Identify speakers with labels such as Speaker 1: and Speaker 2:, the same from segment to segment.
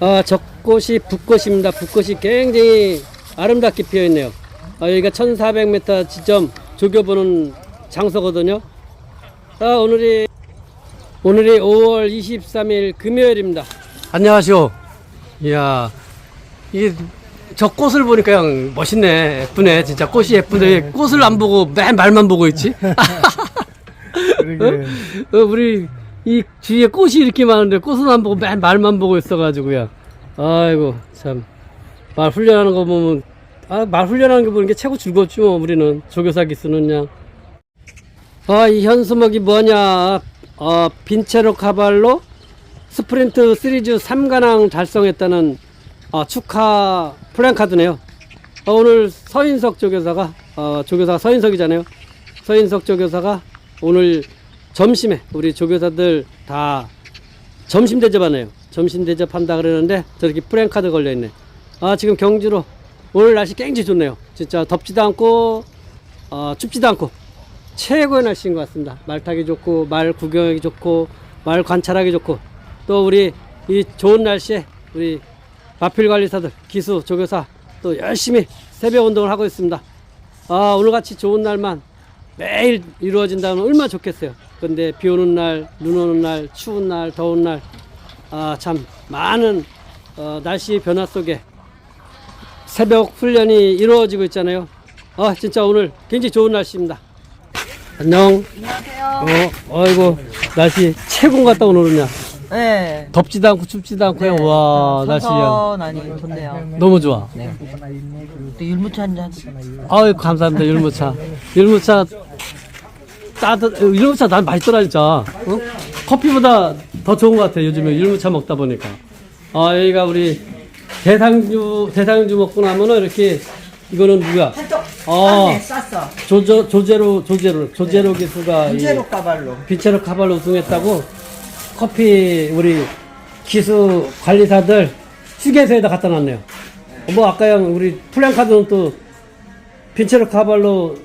Speaker 1: 아, 적꽃이 붓꽃입니다. 붓꽃이 굉장히 아름답게 피어 있네요. 아, 여기가 1400m 지점 조교보는 장소거든요. 아, 오늘이 오늘이 5월 23일 금요일입니다. 안녕하시오. 이야, 이게 저 꽃을 보니까 그냥 멋있네. 예쁘네. 진짜 꽃이 예쁜데 꽃을 안 보고 맨 말만 보고 있지?
Speaker 2: 그러게.
Speaker 1: 어, 우리 이 주위에 꽃이 이렇게 많은데 꽃은 안 보고 맨 말만 보고 있어가지고요. 아이고 참 말 훈련하는 거 보면 아 말 훈련하는 거 보는 게 최고 즐겁지 뭐 우리는 조교사 기수는 냥. 아이 현수막이 뭐냐? 어 빈체로 카발로 스프린트 시리즈 3관왕 달성했다는 어, 축하 플랜카드네요. 어, 오늘 서인석 조교사가 어, 조교사 서인석이잖아요. 서인석 조교사가 오늘 점심에 우리 조교사들 다 점심 대접하네요. 점심 대접한다 그러는데 저렇게 프랭카드 걸려 있네. 아 지금 경주로 오늘 날씨 굉장히 좋네요. 진짜 덥지도 않고 어, 춥지도 않고 최고의 날씨인 것 같습니다. 말 타기 좋고 말 구경하기 좋고 말 관찰하기 좋고 또 우리 이 좋은 날씨에 우리 마필 관리사들 기수 조교사 또 열심히 새벽 운동을 하고 있습니다. 아 오늘같이 좋은 날만 매일 이루어진다면 얼마나 좋겠어요. 근데 비 오는 날, 눈 오는 날, 추운 날, 더운 날, 아, 참 많은 어, 날씨 변화 속에 새벽 훈련이 이루어지고 있잖아요. 아, 진짜 오늘 굉장히 좋은 날씨입니다. 안녕.
Speaker 3: 안녕하세요.
Speaker 1: 어, 아이고, 날씨 최고인 것 같다, 오늘은요.
Speaker 3: 네.
Speaker 1: 덥지도 않고 춥지도 않고, 요 와, 날씨야.
Speaker 3: 선선하니 좋네요.
Speaker 1: 너무 좋아.
Speaker 3: 네. 또 율무차 한 잔.
Speaker 1: 아유, 감사합니다, 율무차. 율무차, 따뜻, 율무차 난 맛있더라, 진짜. 어? 커피보다 더 좋은 것 같아, 요즘에 율무차 먹다 보니까. 아, 여기가 우리 대상주, 대상주 먹고 나면은 이렇게, 이거는 누구야? 아,
Speaker 3: 쌌어.
Speaker 1: 조조, 조제로, 조제로, 조제로 기수가 이
Speaker 3: 인제로 까발로.
Speaker 1: 비체로 카발로 우승했다고 커피 우리 기수 관리사들 휴게소에다 갖다 놨네요. 뭐 아까 형 우리 플랜카드는 또 빈체로 카발로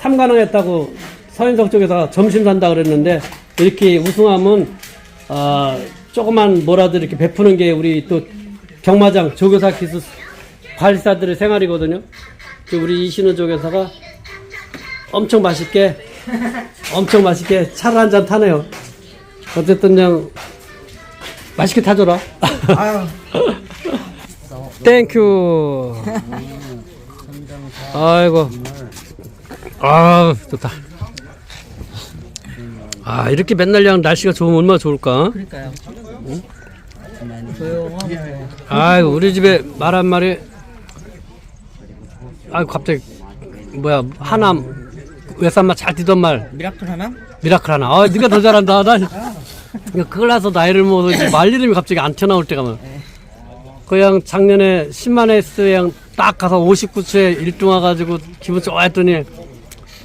Speaker 1: 3관왕 했다고 서인석 쪽에서 점심 산다 그랬는데 이렇게 우승하면 아 조그만 뭐라도 이렇게 베푸는 게 우리 또 경마장 조교사 기수 관리사들의 생활이거든요. 그 우리 이신우 조교사가 엄청 맛있게 엄청 맛있게 차를 한 잔 타네요. 어쨌든 그냥 맛있게 타줘라. 땡큐. 아이고. 아 좋다. 아 이렇게 맨날 그냥 날씨가 좋으면 얼마나 좋을까?
Speaker 3: 그러니까요. 조용하고.
Speaker 1: 아이고 우리 집에 말 한 마리. 아이고 갑자기 뭐야 하남 외산말 잘 뛰던 말
Speaker 3: 미라클 하나?
Speaker 1: 미라클 하나. 아, 네가 더 잘한다. 나 그걸 나서 나이를 먹어서 말 이름이 갑자기 안 튀어나올 때가 많아. 그냥 작년에 10만 에스 그냥 딱 가서 59초에 1등 와가지고 기분 좋아했더니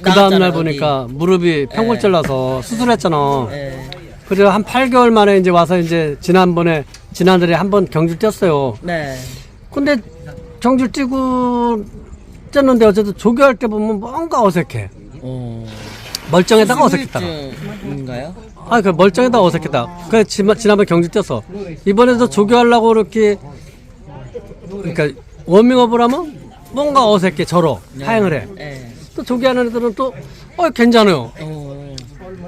Speaker 1: 그 다음날
Speaker 3: 나왔잖아,
Speaker 1: 보니까 무릎이 평골절 나서 수술했잖아.
Speaker 3: 네.
Speaker 1: 그래서 한 8개월 만에 이제 와서 이제 지난번에 지난달에 한 번 경주 뛰었어요.
Speaker 3: 네.
Speaker 1: 근데 경주 뛰고 뛰었는데 어쨌든 조교할 때 보면 뭔가 어색해.
Speaker 3: 어.
Speaker 1: 멀쩡해다가 어색했다가.
Speaker 3: 인가요?
Speaker 1: 아, 그 멀쩡하다 어색했다. 그래 지난 지난번 경주 뛰었어. 이번에도 조교하려고 이렇게 그러니까 워밍업을 하면 뭔가 어색해 저러 하행을 해.
Speaker 3: 네.
Speaker 1: 또 조교하는 애들은 또 어 괜찮아요.
Speaker 3: 어.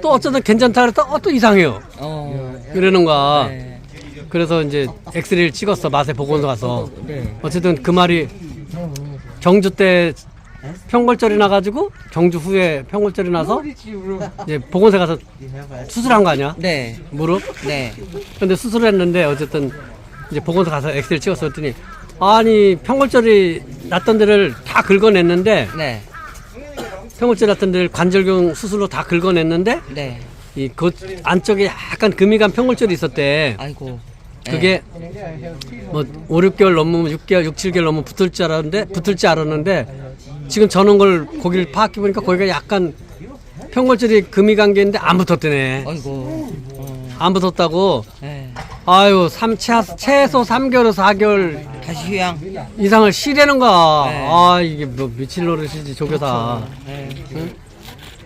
Speaker 1: 또 어쩌다 괜찮다 그랬다 어 또 이상해요.
Speaker 3: 어.
Speaker 1: 이러는 거야.
Speaker 3: 네.
Speaker 1: 그래서 이제 엑스레이를 찍었어 맛에 보건소 가서.
Speaker 3: 네.
Speaker 1: 어쨌든 그 말이 경주 때 평골절이 나가지고 경주 후에 평골절이 나서 이제 보건소 가서 수술한 거 아니야?
Speaker 3: 네.
Speaker 1: 무릎?
Speaker 3: 네.
Speaker 1: 근데 수술을 했는데 어쨌든 이제 보건소 가서 엑스를 찍었었더니 아니 평골절이 났던 데를 다 긁어냈는데
Speaker 3: 네.
Speaker 1: 평골절 났던 데를 관절경 수술로 다 긁어냈는데
Speaker 3: 네.
Speaker 1: 이그 안쪽에 약간 금이 간 평골절이 있었대.
Speaker 3: 아이고. 네.
Speaker 1: 그게 뭐 5, 6개월 넘으면 6개월, 6, 7개월 넘으면 붙을 줄 알았는데 붙을 줄 알았는데 지금 저는 걸 거기를 파악해 보니까 거기가 약간 평골절이 금이 간 게 있는데 안 붙었대네.
Speaker 3: 아이고. 어.
Speaker 1: 안 붙었다고.
Speaker 3: 네.
Speaker 1: 아유, 삼 최, 최소 3개월, 4개월
Speaker 3: 다시 휴양.
Speaker 1: 이상을 쉬려는 거야.
Speaker 3: 네.
Speaker 1: 아, 이게 뭐 미칠 노릇이지, 조교사.
Speaker 3: 네.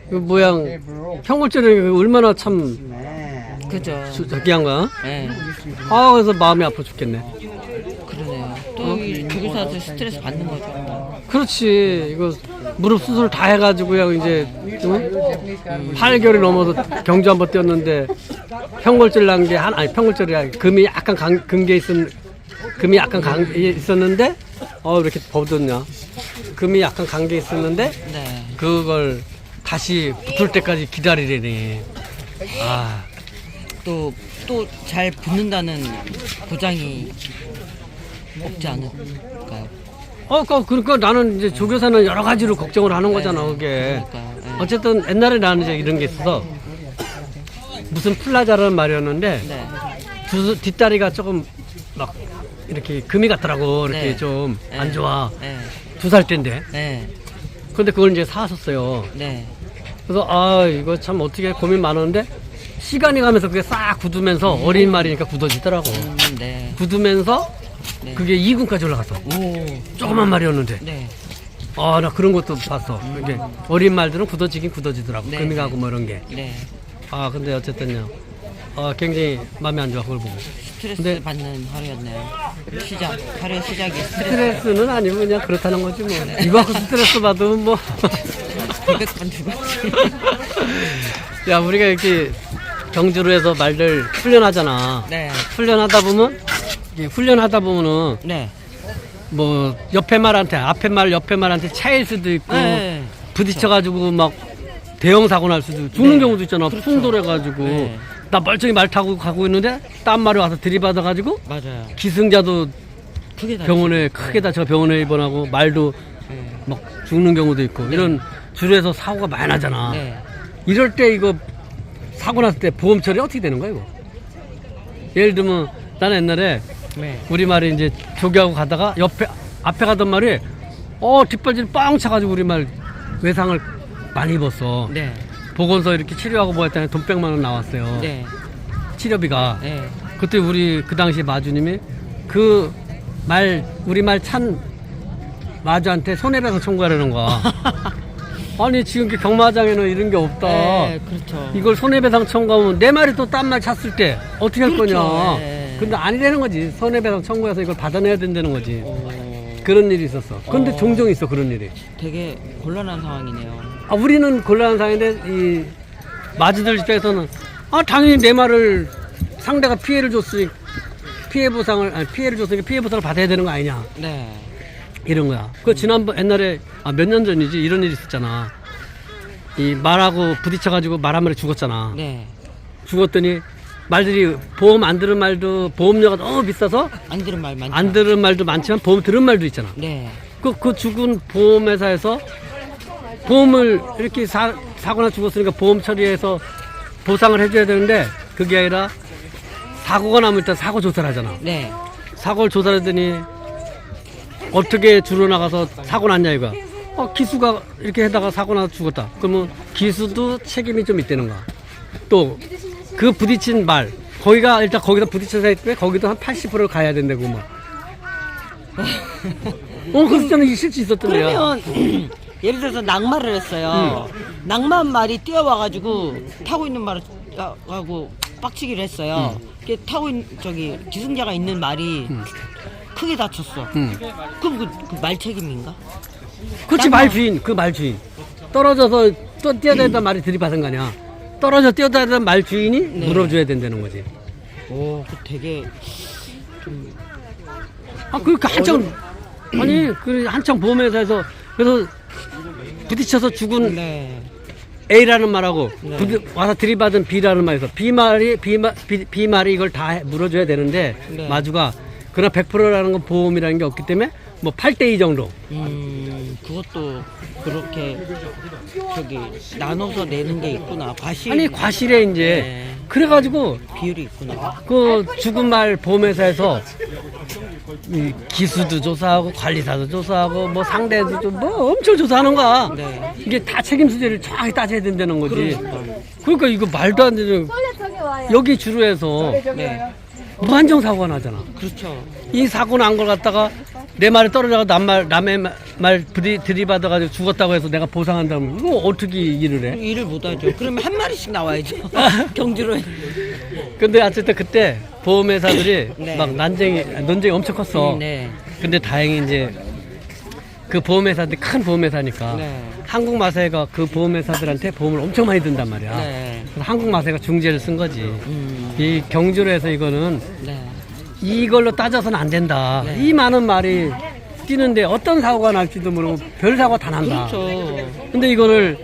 Speaker 1: 그 모양 평골절이 얼마나 참
Speaker 3: 그죠.
Speaker 1: 주- 저기 한 거야?
Speaker 3: 네.
Speaker 1: 아, 그래서 마음이 아파 죽겠네.
Speaker 3: 조교사한테 스트레스 받는 거죠.
Speaker 1: 그렇지. 이거 무릎 수술 다 해가지고요. 이제 응? 8개월이 넘어서 경주 한번 뛰었는데 평골절 난 게 한 아니 평골절이 아니 금이 약간 강, 근게 있었 금이 약간 강 있었는데 어 이렇게 버졌냐? 금이 약간 간게 있었는데
Speaker 3: 네.
Speaker 1: 그걸 다시 붙을 때까지 기다리려니. 아
Speaker 3: 또 또 잘 붙는다는 보장이 없지 않을까요?
Speaker 1: 어, 그- 그러니까 나는 이제 조교사는 여러 가지로 걱정을 하는 거잖아, 그게.
Speaker 3: 그러니까요. 네.
Speaker 1: 어쨌든 옛날에 나는 이제 이런 게 있어서 무슨 플라자라는 말이었는데
Speaker 3: 네.
Speaker 1: 두 뒷다리가 조금 막 이렇게 금이 같더라고 이렇게
Speaker 3: 네.
Speaker 1: 좀안
Speaker 3: 네.
Speaker 1: 좋아
Speaker 3: 네.
Speaker 1: 두 살 때인데
Speaker 3: 네.
Speaker 1: 근데 그걸 이제 사왔었어요
Speaker 3: 네.
Speaker 1: 그래서 아 이거 참 어떻게 고민 많았는데 시간이 가면서 그게 싹 굳으면서 어린 말이니까 굳어지더라고
Speaker 3: 음, 네.
Speaker 1: 굳으면서
Speaker 3: 네.
Speaker 1: 그게 2군까지 올라갔어
Speaker 3: 오.
Speaker 1: 조그만 말이었는데
Speaker 3: 네.
Speaker 1: 아 나 그런 것도 봤어 이게 어린 말들은 굳어지긴 굳어지더라고
Speaker 3: 네,
Speaker 1: 금이
Speaker 3: 네.
Speaker 1: 가고 뭐 이런 게
Speaker 3: 네.
Speaker 1: 아 근데 어쨌든요 아 굉장히 마음에 안 좋아 그걸 보고
Speaker 3: 스트레스
Speaker 1: 근데-
Speaker 3: 받는 하루였네요. 시작. 하루의 시작이 스트레스.
Speaker 1: 스트레스는 아니고 그냥 그렇다는 거지 뭐 이거 갖고 스트레스 받으면 뭐
Speaker 3: 100번 죽었지.
Speaker 1: 야 우리가 이렇게 경주로 해서 말들 훈련하잖아
Speaker 3: 네.
Speaker 1: 훈련하다 보면 이게 훈련하다 보면은
Speaker 3: 네.
Speaker 1: 뭐 옆에 말한테 앞에 말 옆에 말한테 차일 수도 있고
Speaker 3: 네.
Speaker 1: 부딪혀가지고 막 대형 사고 날 수도 있고 죽는
Speaker 3: 네.
Speaker 1: 경우도 있잖아 풍돌해가지고
Speaker 3: 네.
Speaker 1: 나 멀쩡히 말 타고 가고 있는데 딴 말이 와서 들이받아가지고
Speaker 3: 맞아요.
Speaker 1: 기승자도
Speaker 3: 크게 다.
Speaker 1: 병원에 크게 다쳐 병원에 입원하고 말도
Speaker 3: 네.
Speaker 1: 막 죽는 경우도 있고 이런 줄에서 사고가 많이 나잖아
Speaker 3: 네.
Speaker 1: 이럴 때 이거 사고 났을 때 보험 처리 어떻게 되는 거야 이거 예를 들면 나는 옛날에
Speaker 3: 네.
Speaker 1: 우리 말이 이제 조교하고 가다가 옆에 앞에 가던 말이 어 뒷발질 빵 차가지고 우리 말 외상을 많이 입었어
Speaker 3: 네.
Speaker 1: 보건소 이렇게 치료하고 뭐 했더니 돈 100만 원 나왔어요
Speaker 3: 네.
Speaker 1: 치료비가
Speaker 3: 네.
Speaker 1: 그때 우리 그 당시 마주님이 그 말 우리 말 찬 마주한테 손해배상 청구하려는 거야 아니 지금 그 경마장에는 이런 게 없다
Speaker 3: 네, 그렇죠.
Speaker 1: 이걸 손해배상 청구하면 내 말이 또 딴 말 찼을 때 어떻게 할
Speaker 3: 그렇죠.
Speaker 1: 거냐
Speaker 3: 예.
Speaker 1: 근데 아니라는 거지 손해배상 청구해서 이걸 받아내야 된다는 거지
Speaker 3: 오,
Speaker 1: 그런 일이 있었어 근데
Speaker 3: 어.
Speaker 1: 종종 있어 그런 일이
Speaker 3: 되게 곤란한 상황이네요.
Speaker 1: 아, 우리는 곤란한 상황인데 이 마주들 입장에서는 아 당연히 내 말을 상대가 피해를 줬으니 피해 보상을 아니 피해를 줬으니 피해 보상을 받아야 되는 거 아니냐
Speaker 3: 네.
Speaker 1: 이런 거야. 그 지난번 옛날에 아, 몇 년 전이지 이런 일이 있었잖아. 이 말하고 부딪혀가지고 말 한 마리 죽었잖아.
Speaker 3: 네.
Speaker 1: 죽었더니 말들이 보험 안 들은 말도 보험료가 너무 비싸서
Speaker 3: 안 들은 말 많죠.
Speaker 1: 안 들은 말도 많지만 보험 들은 말도 있잖아.
Speaker 3: 네.
Speaker 1: 그, 그 죽은 보험회사에서 보험을 이렇게 사, 사거나 죽었으니까 보험 처리해서 보상을 해줘야 되는데 그게 아니라 사고가 나면 일단 사고 조사를 하잖아.
Speaker 3: 네.
Speaker 1: 사고를 조사하더니 어떻게 주로 나가서 사고 났냐 이거. 어, 기수가 이렇게 하다가 사고 나서 죽었다. 그러면 기수도 책임이 좀 있다는 거야. 또 그 부딪힌 말 거기가 일단 거기서 부딪혀서 했때 거기도 한 80% 가야 된다고 막. 어, 그래서 저는 이 실수 있었던데요.
Speaker 2: 그러면 예를 들어서 낙마를 했어요. 낙마 말이 뛰어와가지고 타고 있는 말을 하고 빡치기를 했어요. 이게 타고 있는 저기 기승자가 있는 말이 크게 다쳤어.
Speaker 1: 음.
Speaker 2: 그럼 그, 그말 책임인가?
Speaker 1: 그렇지 말 주인 그 말 주인 떨어져서 또 뛰어다니다 말이 들이받은 거 아니야. 떨어져 뛰어다니다 말 주인이
Speaker 2: 네.
Speaker 1: 물어줘야 된다는 거지.
Speaker 2: 오, 그 되게
Speaker 1: 아, 그, 그 한창, 아니, 그 한창 보험회사에서, 그래서 부딪혀서 죽은
Speaker 2: 네.
Speaker 1: A라는 말하고,
Speaker 2: 네.
Speaker 1: 부딪- 와서 들이받은 B라는 말에서, B 말이, B, 말, B, B 말이 이걸 다 해- 물어줘야 되는데,
Speaker 2: 네.
Speaker 1: 마주가, 그러나 100%라는 건 보험이라는 게 없기 때문에, 뭐 8대2 정도.
Speaker 2: 음, 그것도 그렇게 저기 나눠서 내는 게 있구나. 과실
Speaker 1: 아니, 과실에 이제,
Speaker 2: 네.
Speaker 1: 그래가지고,
Speaker 2: 비율이 있구나.
Speaker 1: 그 죽은 말 보험회사에서 이 기수도 조사하고 관리사도 조사하고 뭐 상대도 좀 뭐 엄청 조사하는 거야.
Speaker 2: 네.
Speaker 1: 이게 다 책임 수재를 정확히 따져야 된다는 거지.
Speaker 2: 그러니까.
Speaker 1: 그러니까 이거 말도 안 되는 여기 주로 해서
Speaker 2: 네.
Speaker 1: 무한정 사고가 나잖아.
Speaker 2: 그렇죠.
Speaker 1: 이 사고 난 걸 갖다가 내 말에 떨어져가 남말 남의 말- 말 들이 들이받아가지고 죽었다고 해서 내가 보상한다면 이거 어떻게 일을 해?
Speaker 2: 일을 못하죠. 그러면 한 마리씩 나와야죠. 경주로.
Speaker 1: 근데 어쨌든 그때 보험회사들이
Speaker 2: 네.
Speaker 1: 막 난쟁이 논쟁이 엄청 컸어.
Speaker 2: 음, 네.
Speaker 1: 근데 다행히 이제 그 보험회사들 큰 보험회사니까
Speaker 2: 네.
Speaker 1: 한국 마세가 그 보험회사들한테 보험을 엄청 많이 든단 말이야.
Speaker 2: 네.
Speaker 1: 그래서 한국 마세가 중재를 쓴 거지.
Speaker 2: 음.
Speaker 1: 이 경주로 해서 이거는
Speaker 2: 네.
Speaker 1: 이걸로 따져서는 안 된다.
Speaker 2: 네.
Speaker 1: 이 많은 말이 뛰는데 어떤 사고가 날지도 모르고 별 사고 다 난다.
Speaker 2: 그렇죠.
Speaker 1: 근데 이거를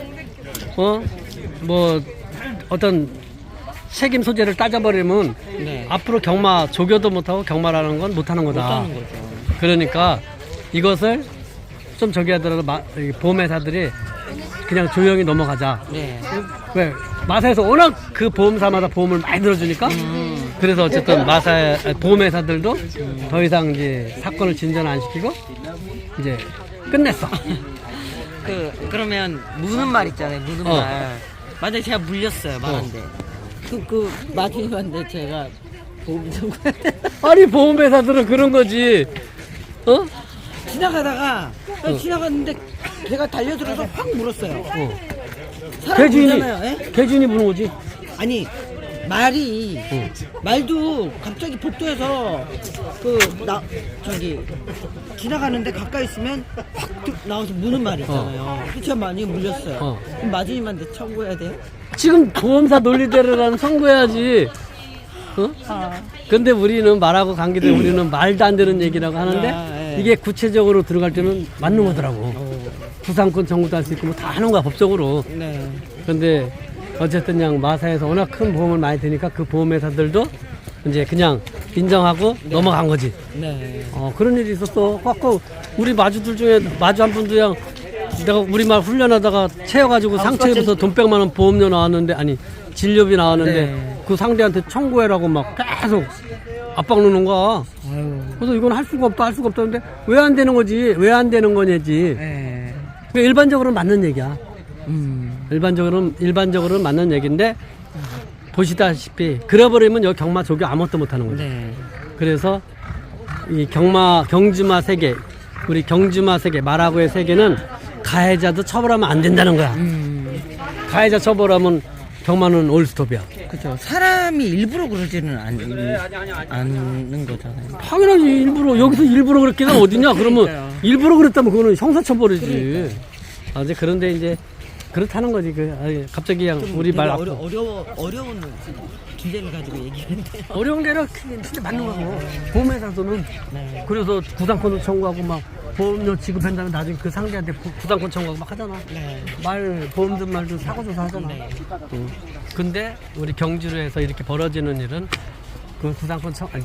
Speaker 1: 어 뭐 어떤 책임 소재를 따져버리면
Speaker 2: 네.
Speaker 1: 앞으로 경마 조교도 못하고 경마라는 건 못하는 거다.
Speaker 2: 못하는 거죠.
Speaker 1: 그러니까 이것을 좀 저기 하더라도 마- 이 보험회사들이 그냥 조용히 넘어가자.
Speaker 2: 네.
Speaker 1: 왜 마사에서 워낙 그 보험사마다 보험을 많이 들어주니까
Speaker 2: 음.
Speaker 1: 그래서 어쨌든 마사 보험회사들도 더 이상 이제 사건을 진전 안 시키고 이제 끝냈어.
Speaker 2: 그 그러면 무는 말 있잖아요. 무는
Speaker 1: 어.
Speaker 2: 말. 만약에 제가 물렸어요. 말한데. 그, 그, 마지막인데 제가 보험 좀
Speaker 1: 아니 보험회사들은 그런 거지. 어?
Speaker 2: 지나가다가 지나갔는데 걔가 달려들어서 확 물었어요.
Speaker 1: 어.
Speaker 2: 사람
Speaker 1: 개주인이
Speaker 2: 물잖아요. 예?
Speaker 1: 개주인이 부는 거지.
Speaker 2: 아니 말이
Speaker 1: 어.
Speaker 2: 말도 갑자기 복도에서 그 나 저기 지나가는데 가까이 있으면 확 득- 나와서 무는 말이 있잖아요. 그 제가 많이 물렸어요.
Speaker 1: 어.
Speaker 2: 그럼 마지님한테 청구해야 돼요?
Speaker 1: 지금 보험사 논리대로라는 선고해야지. 어?
Speaker 2: 아.
Speaker 1: 근데 우리는 말하고 관계대 우리는 말도 안 되는 얘기라고 하는데
Speaker 2: 아, 예.
Speaker 1: 이게 구체적으로 들어갈 때는 맞는 거더라고. 부상권 청구도 할 수 있고 뭐 다 하는 거야 법적으로.
Speaker 2: 네.
Speaker 1: 근데 어쨌든 그냥 마사에서 워낙 큰 보험을 많이 드니까 그 보험회사들도 이제 그냥 인정하고 넘어간 거지.
Speaker 2: 네.
Speaker 1: 어 그런 일이 있었어. 아까 우리 마주들 중에 마주 한 분도 그냥 내가 우리말 훈련하다가 채워가지고 상처 입어서 돈 100만 원 보험료 나왔는데 아니 진료비 나왔는데
Speaker 2: 네.
Speaker 1: 그 상대한테 청구해라고 막 계속 압박 넣는 거야.
Speaker 2: 아유.
Speaker 1: 그래서 이건 할 수가 없다 할 수가 없다는데 왜 안 되는 거지 왜 안 되는 거냐지.
Speaker 2: 네.
Speaker 1: 그 일반적으로는 맞는 얘기야.
Speaker 2: 음.
Speaker 1: 일반적으로는 일반적으로는 맞는 얘기인데 보시다시피 그래버리면 여기 경마 조교 아무것도 못하는 거죠.
Speaker 2: 네.
Speaker 1: 그래서 이 경마 경주마 세계 우리 경주마 세계 말하고의 세계는 가해자도 처벌하면 안 된다는 거야.
Speaker 2: 음.
Speaker 1: 가해자 처벌하면 경마는 올스톱이야.
Speaker 2: 그죠. 사람이 일부러 그러지는 않, 않는 거잖아요.
Speaker 1: 당연하지 일부러 여기서 일부러 그랬기는 어디냐? 그러면. 일부러 그랬다면 그거는 형사처벌이지. 아 이제 그런데 이제 그렇다는 거지. 그 아니, 갑자기 그냥 우리 말
Speaker 2: 어려,
Speaker 1: 앞으로
Speaker 2: 어려워, 어려운 주제를 가지고 얘기하는데.
Speaker 1: 어려운 게 아니라 진짜 맞는 거고 보험회사도는
Speaker 2: 네.
Speaker 1: 그래서 구상권을 청구하고 막 보험료 지급한 다음에 나중에 그 상대한테 구- 구상권 청구하고 막 하잖아.
Speaker 2: 네.
Speaker 1: 말 보험 든 말도 사고 조사 하잖아.
Speaker 2: 네.
Speaker 1: 응. 근데 우리 경주로 해서 이렇게 벌어지는 일은 그 구상권 청 아니,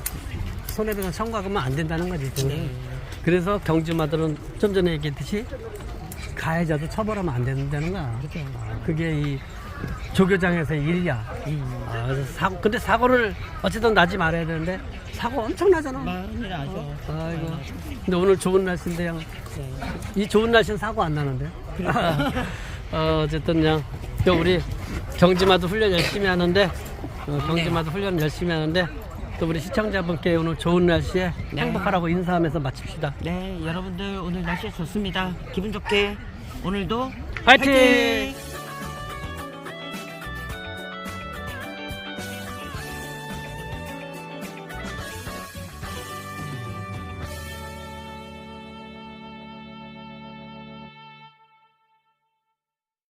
Speaker 1: 손해배상 청구하면 안 된다는 거지.
Speaker 2: 네.
Speaker 1: 그래서 경주마들은 좀 전에 얘기했듯이 가해자도 처벌하면 안 된다는 거야.
Speaker 2: 그렇죠.
Speaker 1: 아, 그게 이 조교장에서의 일이야.
Speaker 2: 음.
Speaker 1: 아, 그래서 사고, 근데 사고를 어쨌든 나지 말아야 되는데 사고 엄청 나잖아.
Speaker 2: 많이 나죠.
Speaker 1: 아이고. 근데 오늘 좋은 날씨인데 요
Speaker 2: 네.
Speaker 1: 이 좋은 날씨는 사고 안 나는데. 어, 어쨌든 그냥 또 우리 경지마도 훈련 열심히 하는데 어, 경지마도 훈련 열심히 하는데 또 우리 시청자분께 오늘 좋은 날씨에 행복하라고 인사하면서 마칩시다.
Speaker 2: 네, 여러분들 오늘 날씨 좋습니다. 기분 좋게 오늘도
Speaker 1: 화이팅!
Speaker 2: 화이팅!